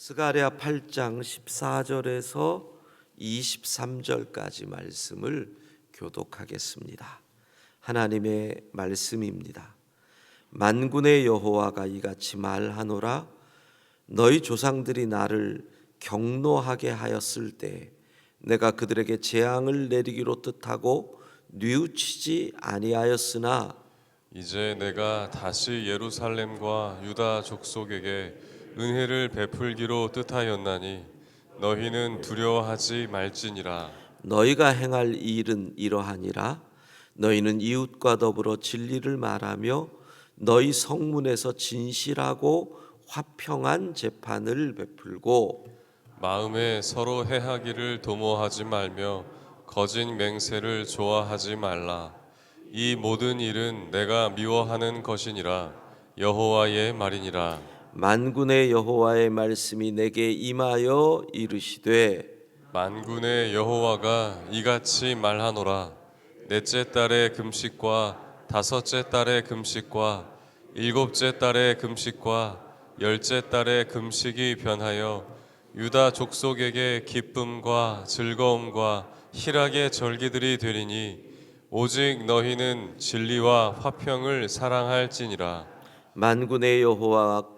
스가랴 8장 14절에서 23절까지 말씀을 교독하겠습니다. 하나님의 말씀입니다. 만군의 여호와가 이같이 말하노라 너희 조상들이 나를 경노하게 하였을 때 내가 그들에게 재앙을 내리기로 뜻하고 뉘우치지 아니하였으나 이제 내가 다시 예루살렘과 유다 족속에게 은혜를 베풀기로 뜻하였나니 너희는 두려워하지 말지니라. 너희가 행할 일은 이러하니라. 너희는 이웃과 더불어 진리를 말하며 너희 성문에서 진실하고 화평한 재판을 베풀고 마음에 서로 해하기를 도모하지 말며 거짓 맹세를 좋아하지 말라. 이 모든 일은 내가 미워하는 것이니라. 여호와의 말이니라 만군의 여호와의 말씀이 내게 임하여 이르시되 만군의 여호와가 이같이 말하노라. 넷째 달의 금식과 다섯째 달의 금식과 일곱째 달의 금식과 열째 달의 금식이 변하여 유다 족속에게 기쁨과 즐거움과 희락의 절기들이 되리니 오직 너희는 진리와 화평을 사랑할지니라. 만군의 여호와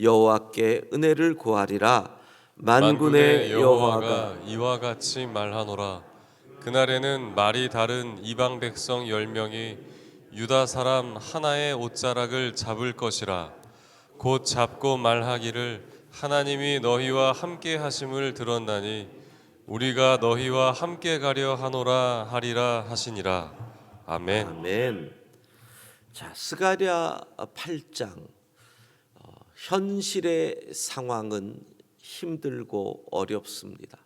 여호와께 은혜를 구하리라. 만군의 여호와가 이와 같이 말하노라. 그날에는 말이 다른 이방 백성 열 명이 유다 사람 하나의 옷자락을 잡을 것이라. 곧 잡고 말하기를 하나님이 너희와 함께 하심을 들었나니 우리가 너희와 함께 가려 하노라 하리라 하시니라. 아멘. 아멘. 자, 스가랴 8장. 어, 현실의 상황은 힘들고 어렵습니다.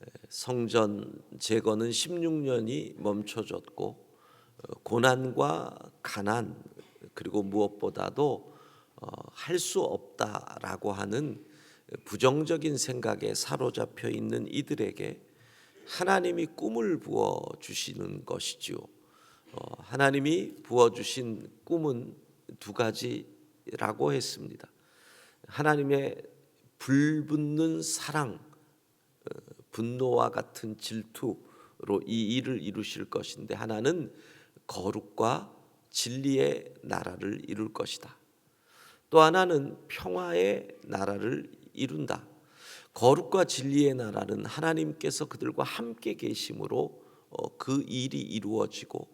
에, 성전 재건은 16년이 멈춰졌고 어, 고난과 가난 그리고 무엇보다도 어, 할수 없다라고 하는 부정적인 생각에 사로잡혀 있는 이들에게 하나님이 꿈을 부어 주시는 것이지요. 어, 하나님이 부어 주신 꿈은 두 가지라고 했습니다. 하나님의 불붙는 사랑, 어, 분노와 같은 질투로 이 일을 이루실 것인데 하나는 거룩과 진리의 나라를 이룰 것이다. 또 하나는 평화의 나라를 이룬다. 거룩과 진리의 나라는 하나님께서 그들과 함께 계심으로 어, 그 일이 이루어지고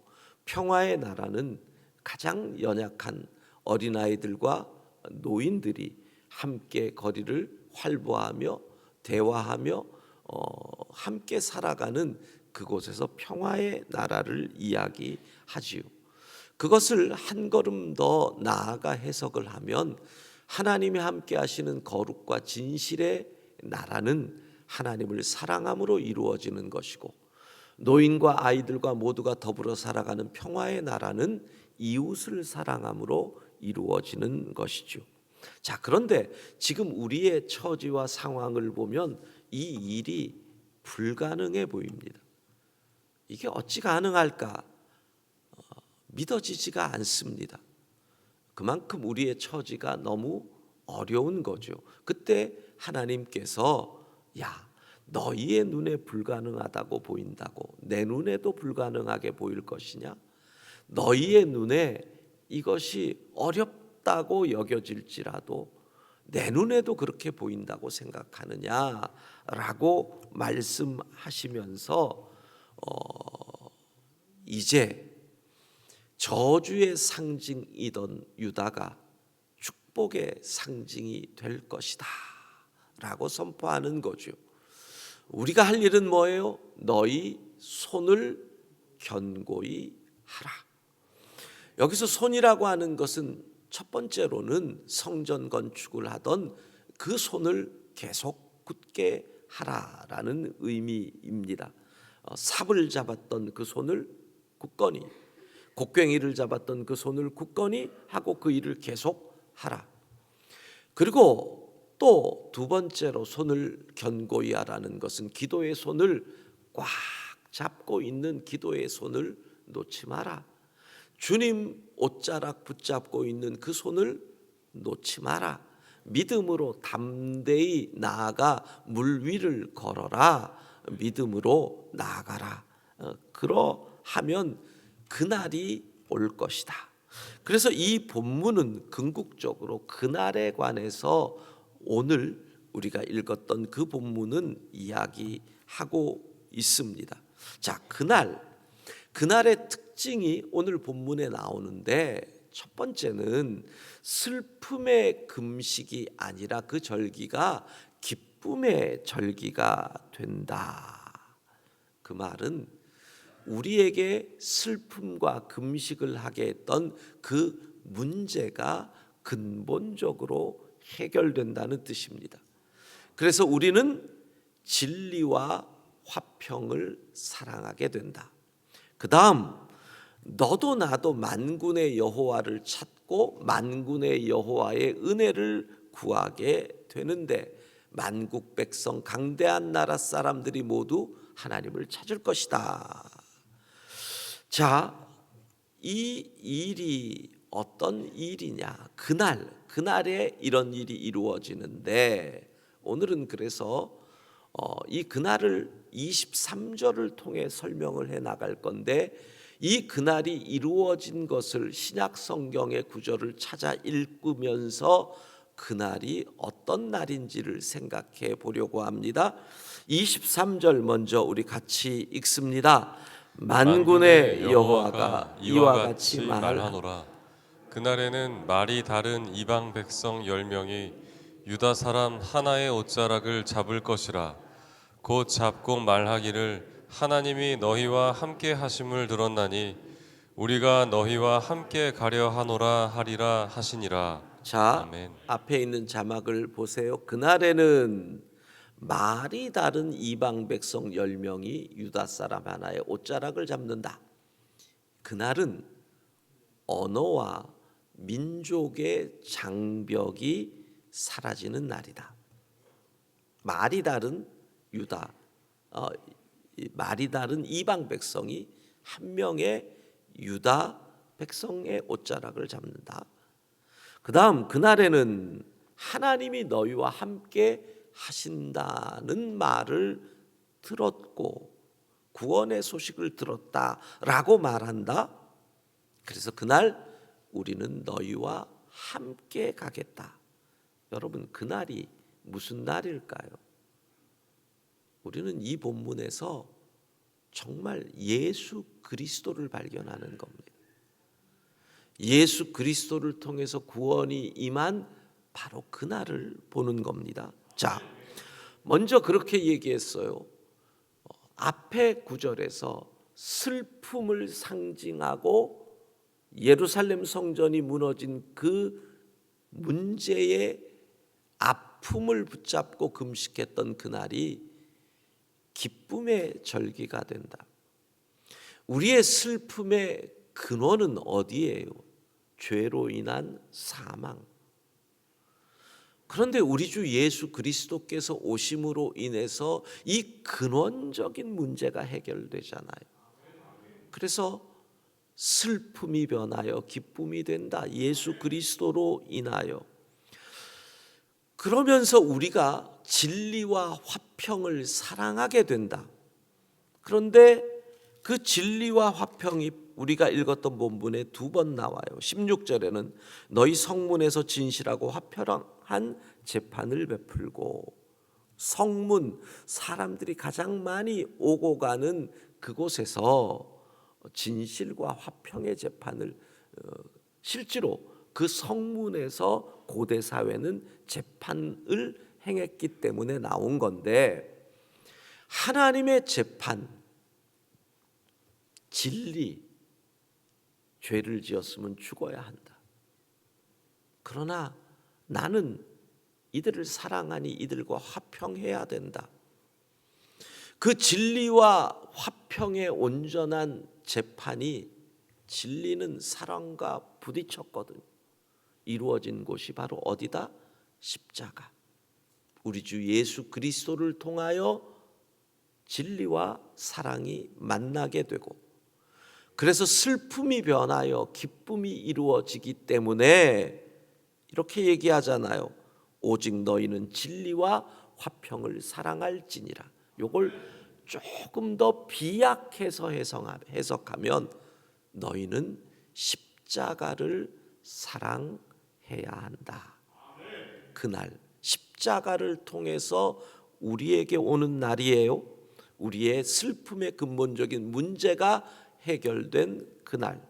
평화의 나라는 가장 연약한 어린아이들과 노인들이 함께 거리를 활보하며 대화하며 어, 함께 살아가는 그곳에서 평화의 나라를 이야기하지요. 그것을 한 걸음 더 나아가 해석을 하면 하나님이 함께 하시는 거룩과 진실의 나라는 하나님을 사랑함으로 이루어지는 것이고 노인과 아이들과 모두가 더불어 살아가는 평화의 나라는 이웃을 사랑함으로 이루어지는 것이죠. 자, 그런데 지금 우리의 처지와 상황을 보면 이 일이 불가능해 보입니다. 이게 어찌 가능할까? 어, 믿어지지가 않습니다. 그만큼 우리의 처지가 너무 어려운 거죠. 그때 하나님께서 야, 너희의 눈에 불가능하다고 보인다고 내 눈에도 불가능하게 보일 것이냐? 너희의 눈에 이것이 어렵 다고 여겨질지라도 내 눈에도 그렇게 보인다고 생각하느냐라고 말씀하시면서 어, 이제 저주의 상징이던 유다가 축복의 상징이 될 것이다 라고 선포하는 거죠. 우리가 할 일은 뭐예요? 너희 손을 견고히 하라. 여기서 손이라고 하는 것은 첫 번째로는 성전 건축을 하던 그 손을 계속 굳게 하라라는 의미입니다. 어, 삽을 잡았던 그 손을 굳건히 곡괭이를 잡았던 그 손을 굳건히 하고 그 일을 계속 하라. 그리고 또 두 번째로 손을 견고히 하라는 것은 기도의 손을 꽉 잡고 있는 기도의 손을 놓지 마라. 주님 옷자락 붙잡고 있는 그 손을 놓지 마라. 믿음으로 담대히 나아가 물 위를 걸어라. 믿음으로 나아가라. 어, 그러하면 그날이 올 것이다. 그래서 이 본문은 궁극적으로 그날에 관해서 오늘 우리가 읽었던 그 본문은 이야기하고 있습니다. 자, 그날 그날의 특 징이 오늘 본문에 나오는데 첫 번째는 슬픔의 금식이 아니라 그 절기가 기쁨의 절기가 된다. 그 말은 우리에게 슬픔과 금식을 하게 했던 그 문제가 근본적으로 해결된다는 뜻입니다. 그래서 우리는 진리와 화평을 사랑하게 된다. 그 다음 너도 나도 만군의 여호와를 찾고 만군의 여호와의 은혜를 구하게 되는데 만국 백성 강대한 나라 사람들이 모두 하나님을 찾을 것이다. 자, 이 일이 어떤 일이냐? 그날, 그날에 이런 일이 이루어지는데 오늘은 그래서 어, 이 그날을 23절을 통해 설명을 해 나갈 건데 이 그날이 이루어진 것을 신약 성경의 구절을 찾아 읽으면서 그날이 어떤 날인지를 생각해 보려고 합니다. 23절 먼저 우리 같이 읽습니다. 만군의 여호와가 이와 같이 말하노라 그날에는 말이 다른 이방 백성 열 명이 유다 사람 하나의 옷자락을 잡을 것이라 곧 잡고 말하기를 하나님이 너희와 함께 하심을 들었나니 우리가 너희와 함께 가려 하노라 하리라 하시니라 자, 아멘. 앞에 있는 자막을 보세요. 그날에는 말이 다른 이방 백성 열 명이 유다 사람 하나의 옷자락을 잡는다. 그날은 언어와 민족의 장벽이 사라지는 날이다. 말이 다른 유다, 어, 이 말이 다른 이방 백성이 한 명의 유다 백성의 옷자락을 잡는다. 그 다음 그날에는 하나님이 너희와 함께 하신다는 말을 들었고 구원의 소식을 들었다라고 말한다. 그래서 그날 우리는 너희와 함께 가겠다. 여러분 그날이 무슨 날일까요? 우리는 이 본문에서 정말 예수 그리스도를 발견하는 겁니다. 예수 그리스도를 통해서 구원이 임한 바로 그날을 보는 겁니다. 자, 먼저 그렇게 얘기했어요. 어, 앞에 구절에서 슬픔을 상징하고 예루살렘 성전이 무너진 그 문제의 아픔을 붙잡고 금식했던 그날이 기쁨의 절기가 된다. 우리의 슬픔의 근원은 어디예요? 죄로 인한 사망. 그런데 우리 주 예수 그리스도께서 오심으로 인해서 이 근원적인 문제가 해결되잖아요. 그래서 슬픔이 변하여 기쁨이 된다. 예수 그리스도로 인하여. 그러면서 우리가 진리와 화평을 사랑하게 된다. 그런데 그 진리와 화평이 우리가 읽었던 본문에 두 번 나와요. 16절에는 너희 성문에서 진실하고 화평한 재판을 베풀고 성문 사람들이 가장 많이 오고 가는 그곳에서 진실과 화평의 재판을 어, 실제로 그 성문에서 고대 사회는 재판을 행했기 때문에 나온 건데 하나님의 재판 진리 죄를 지었으면 죽어야 한다. 그러나 나는 이들을 사랑하니 이들과 화평해야 된다. 그 진리와 화평의 온전한 재판이 진리는 사랑과 부딪혔거든. 이루어진 곳이 바로 어디다? 십자가. 우리 주 예수 그리스도를 통하여 진리와 사랑이 만나게 되고 그래서 슬픔이 변하여 기쁨이 이루어지기 때문에 이렇게 얘기하잖아요. 오직 너희는 진리와 화평을 사랑할지니라. 요걸 조금 더 비약해서 해석하- 해석하면 너희는 십자가를 사랑 해야 한다. 그날 십자가를 통해서 우리에게 오는 날이에요. 우리의 슬픔의 근본적인 문제가 해결된 그날.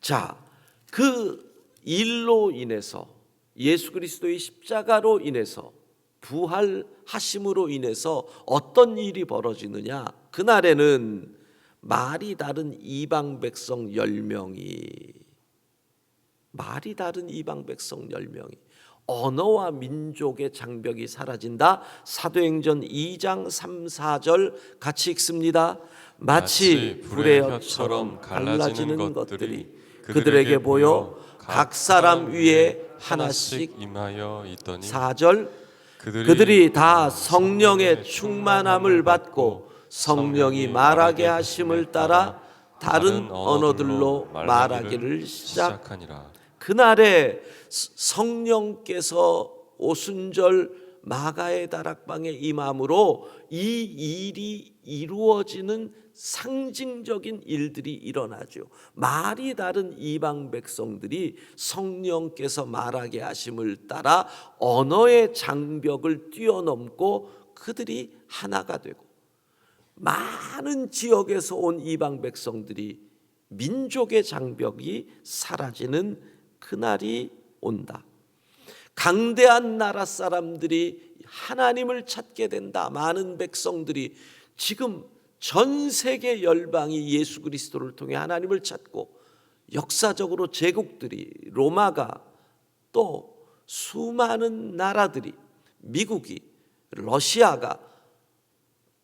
자, 그 일로 인해서 예수 그리스도의 십자가로 인해서 부활하심으로 인해서 어떤 일이 벌어지느냐? 그날에는 말이 다른 이방 백성 10명이 말이 다른 이방 백성 10명이 언어와 민족의 장벽이 사라진다. 사도행전 2장 3, 4절 같이 읽습니다. 마치 불의 혀처럼 갈라지는 것들이 그들에게 보여 각 사람 위에 하나씩 임하여 있더니 4절 그들이, 그들이 다 성령의 충만함을 받고 성령이 말하게 하심을 따라 다른 언어들로 말하기를 시작 시작하니라. 그날에 성령께서 오순절 마가의 다락방에 임함으로 이 일이 이루어지는 상징적인 일들이 일어나죠. 말이 다른 이방 백성들이 성령께서 말하게 하심을 따라 언어의 장벽을 뛰어넘고 그들이 하나가 되고 많은 지역에서 온 이방 백성들이 민족의 장벽이 사라지는 그날이 온다. 강대한 나라 사람들이 하나님을 찾게 된다. 많은 백성들이 지금 전 세계 열방이 예수 그리스도를 통해 하나님을 찾고 역사적으로 제국들이 로마가 또 수많은 나라들이 미국이 러시아가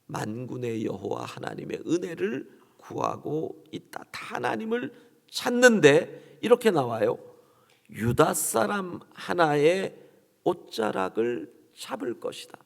만군의 여호와 하나님의 은혜를 구하고 있다. 다 하나님을 찾는데 이렇게 나와요. 유다 사람 하나의 옷자락을 잡을 것이다.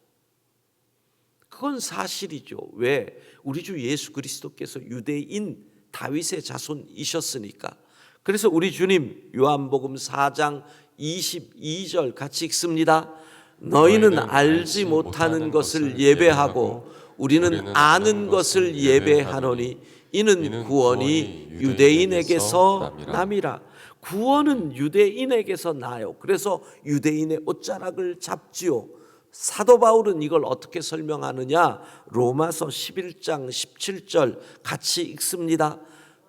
그건 사실이죠. 왜? 우리 주 예수 그리스도께서 유대인 다윗의 자손이셨으니까. 그래서 우리 주님 요한복음 4장 22절 같이 읽습니다. 너희는 알지 못하는 것을 예배하고 우리는 아는 것을 예배하노니 이는 구원이 유대인에게서 남이라. 구원은 유대인에게서 나요. 그래서 유대인의 옷자락을 잡지요. 사도 바울은 이걸 어떻게 설명하느냐? 로마서 11장 17절 같이 읽습니다.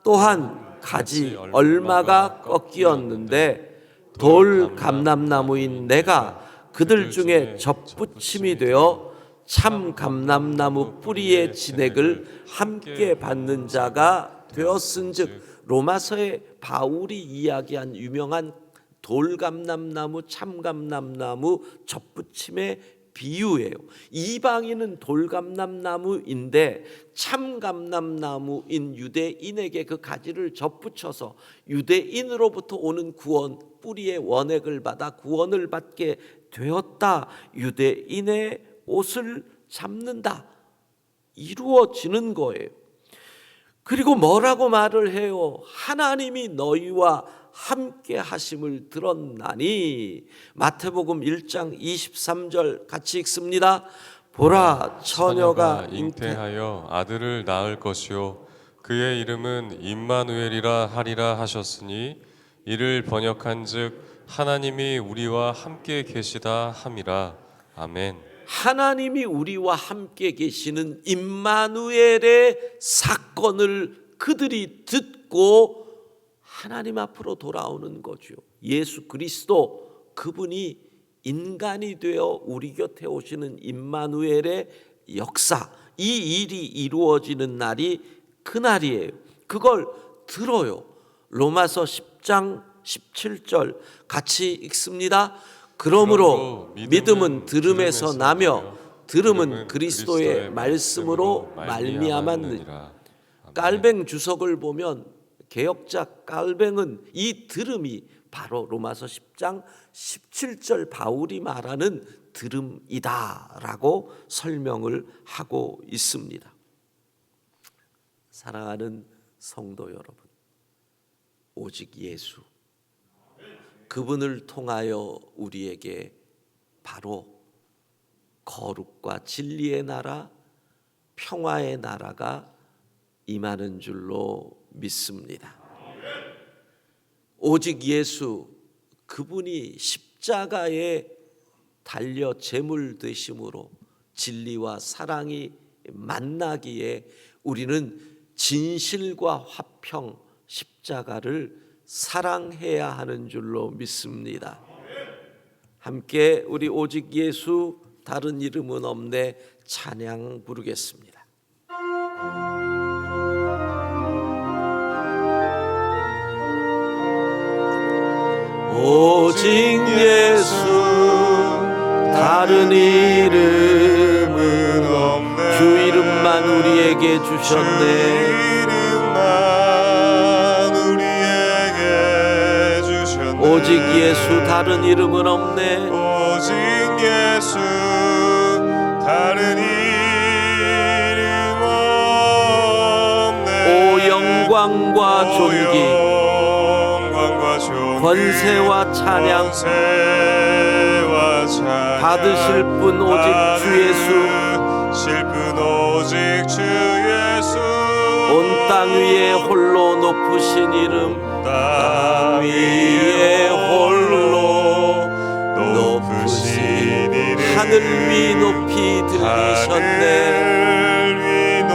또한 가지 얼마가 꺾이었는데 돌 감람나무인 내가 그들 중에 접붙임이 되어 참 감람나무 뿌리의 진액을 함께 받는 자가 되었은즉 로마서에 바울이 이야기한 유명한 돌감람나무, 참감람나무 접붙임의 비유예요. 이방인은 돌감람나무인데 참감람나무인 유대인에게 그 가지를 접붙여서 유대인으로부터 오는 구원 뿌리의 원액을 받아 구원을 받게 되었다. 유대인의 옷을 잡는다. 이루어지는 거예요. 그리고 뭐라고 말을 해요? 하나님이 너희와 함께 하심을 들었나니 마태복음 1장 23절 같이 읽습니다. 보라 처녀가 잉태 잉태하여 아들을 낳을 것이요 그의 이름은 임마누엘이라 하리라 하셨으니 이를 번역한즉 하나님이 우리와 함께 계시다 함이라 아멘. 하나님이 우리와 함께 계시는 임마누엘의 사건을 그들이 듣고 하나님 앞으로 돌아오는 거죠. 예수 그리스도 그분이 인간이 되어 우리 곁에 오시는 임마누엘의 역사 이 일이 이루어지는 날이 그날이에요. 그걸 들어요. 로마서 10장 17절 같이 읽습니다. 그러므로 믿음은 들음에서 나며 들음은 그리스도의 말씀으로 말미암았느니라. 깔뱅 주석을 보면 개혁자 깔뱅은 이 들음이 바로 로마서 10장 17절 바울이 말하는 들음이다라고 설명을 하고 있습니다. 사랑하는 성도 여러분, 오직 예수 그분을 통하여 우리에게 바로 거룩과 진리의 나라, 평화의 나라가 임하는 줄로 믿습니다. 오직 예수 그분이 십자가에 달려 제물 되심으로 진리와 사랑이 만나기에 우리는 진실과 화평 십자가를 사랑해야 하는 줄로 믿습니다. 함께 우리 오직 예수 다른 이름은 없네 찬양 부르겠습니다. 오직 예수 다른 이름은 없네 주 이름만 우리에게 주셨네 오직 예수 다른 이름은 없네. 오직 예수 다른 이름 없네. 오 영광과 존귀. 영광과 존귀. 권세와 찬양. 받으실 분 오직 주 예수 받으실 분 오직 주 예수. 온 땅 위에 홀로 높으신 이름 땅 위에 홀로 높으신 이름 하늘 위 높이 들리셨네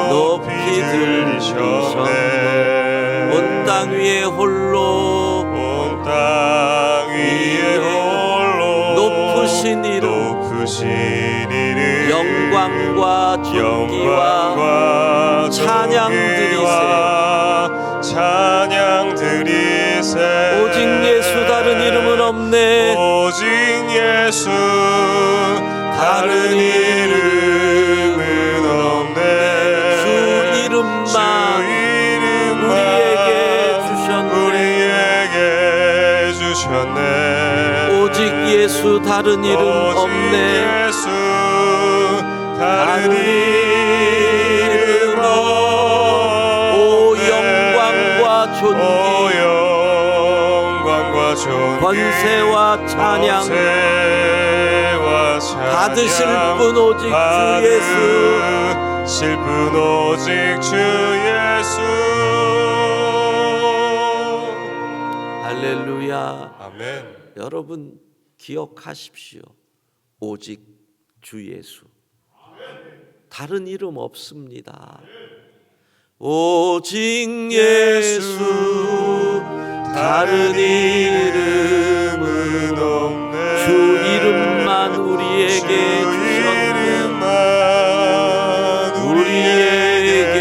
높이 들리셨네. 온 땅 위에 홀로 온 땅 위에 홀로 높으신 이름 영광과 존귀와 찬양 존귀와 찬양 드리세. 오직 예수 다른 이름은 없네. 오직 예수 다른 이름은 없네. 주 이름만 주 이름만 우리에게 주셨네. 우리에게 주셨네. 오직 예수 다른 이름 없네. 예수 다른 이름 권세와 찬양. 받으실 분 오직 주 예수. 받으실 분 오직 주 예수. 할렐루야. 아멘. 여러분 기억하십시오. 오직 주 예수. 다른 이름 없습니다. 오직 예수 다른 이름은 없네. 주 이름만 우리에게 주 주셨네 이름만 우리에게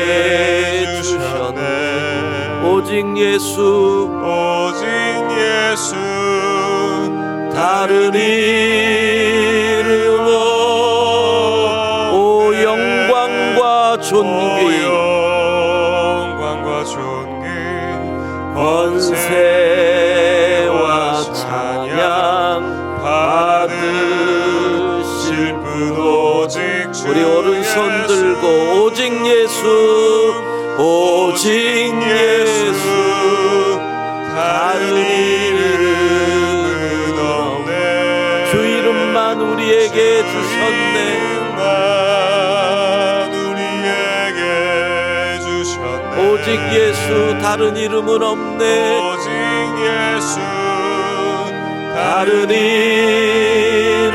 주셨네. 오직 예수. 오직 예수. 다른 이름 권세와 찬양 받으실 분 오직 주 우리 오른손. 들고 오직 예수 오직 예수 다른 이름은 없네. 오직 예수 다른 이름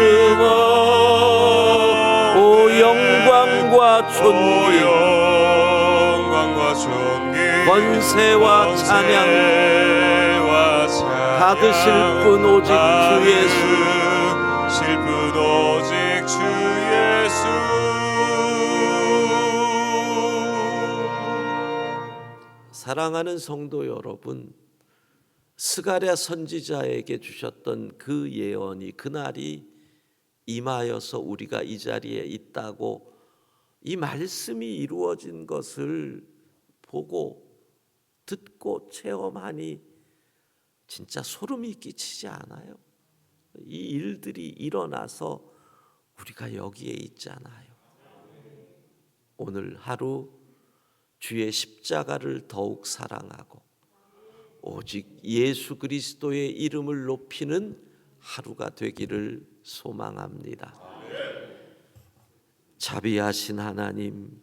오 영광과 오 존귀. 영광과 존귀. 권세와 찬양. 받으실 분 오직 주 예수. 사랑하는 성도 여러분, 스가랴 선지자에게 주셨던 그 예언이 그날이 임하여서 우리가 이 자리에 있다고 이 말씀이 이루어진 것을 보고 듣고 체험하니 진짜 소름이 끼치지 않아요. 이 일들이 일어나서 우리가 여기에 있잖아요. 오늘 하루 주의 십자가를 더욱 사랑하고 오직 예수 그리스도의 이름을 높이는 하루가 되기를 소망합니다. 자비하신 하나님,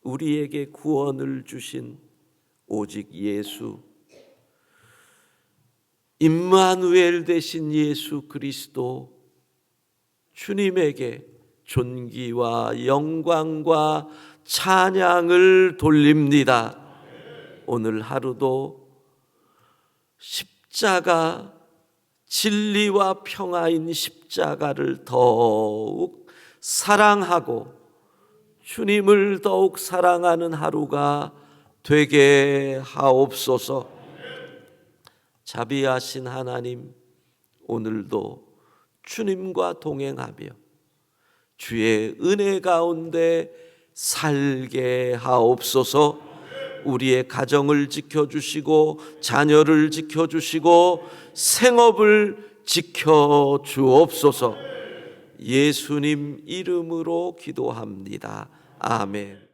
우리에게 구원을 주신 오직 예수, 임마누엘 되신 예수 그리스도, 주님에게 존귀와 영광과 찬양을 돌립니다. 오늘 하루도 십자가 진리와 평화인 십자가를 더욱 사랑하고 주님을 더욱 사랑하는 하루가 되게 하옵소서. 자비하신 하나님, 오늘도 주님과 동행하며 주의 은혜 가운데 살게 하옵소서. 우리의 가정을 지켜주시고 자녀를 지켜주시고 생업을 지켜 주옵소서. 예수님 이름으로 기도합니다. 아멘.